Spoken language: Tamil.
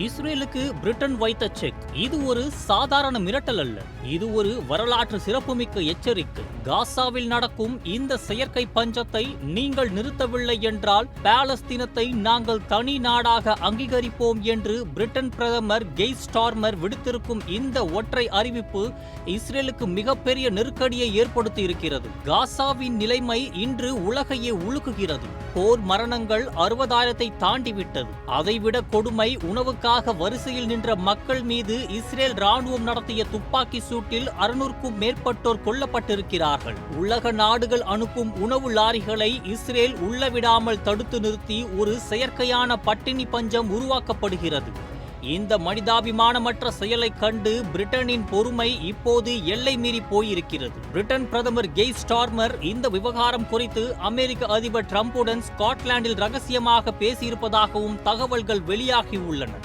இஸ்ரேலுக்கு பிரிட்டன் வைத்த செக். இது ஒரு சாதாரண மிரட்டல் அல்ல. இது ஒரு வரலாற்று சிறப்புமிக்க எச்சரிக்கை. காசாவில் நடக்கும் இந்த செயற்கை பஞ்சத்தை நீங்கள் நிறுத்தவில்லை என்றால் பாலஸ்தீனத்தை நாங்கள் தனி நாடாக அங்கீகரிப்போம் என்று பிரிட்டன் பிரதமர் கெய் ஸ்டார்மர் விடுத்திருக்கும் இந்த ஒற்றை அறிவிப்பு இஸ்ரேலுக்கு மிகப்பெரிய நெருக்கடியை ஏற்படுத்தி இருக்கிறது காசாவின் நிலைமை இன்று உலகையே உலுக்குகிறது போர் மரணங்கள் அறுபதாயிரத்தை தாண்டிவிட்டது. அதைவிட கொடுமை உணவு உணவுக்காக வரிசையில் நின்ற மக்கள் மீது இஸ்ரேல் ராணுவம் நடத்திய துப்பாக்கி சூட்டில் அறுநூறுக்கும் மேற்பட்டோர் கொல்லப்பட்டிருக்கிறார்கள். உலக நாடுகள் அனுப்பும் உணவு லாரிகளை இஸ்ரேல் உள்ளவிடாமல் தடுத்து நிறுத்தி ஒரு செயற்கையான பட்டினி பஞ்சம் உருவாக்கப்படுகிறது. இந்த மனிதாபிமானமற்ற செயலை கண்டு பிரிட்டனின் பொறுமை இப்போது எல்லை மீறி போயிருக்கிறது. பிரிட்டன் பிரதமர் கெய் ஸ்டார்மர் இந்த விவகாரம் குறித்து அமெரிக்க அதிபர் டிரம்புடன் ஸ்காட்லாந்தில் ரகசியமாக பேசியிருப்பதாகவும் தகவல்கள் வெளியாகியுள்ளன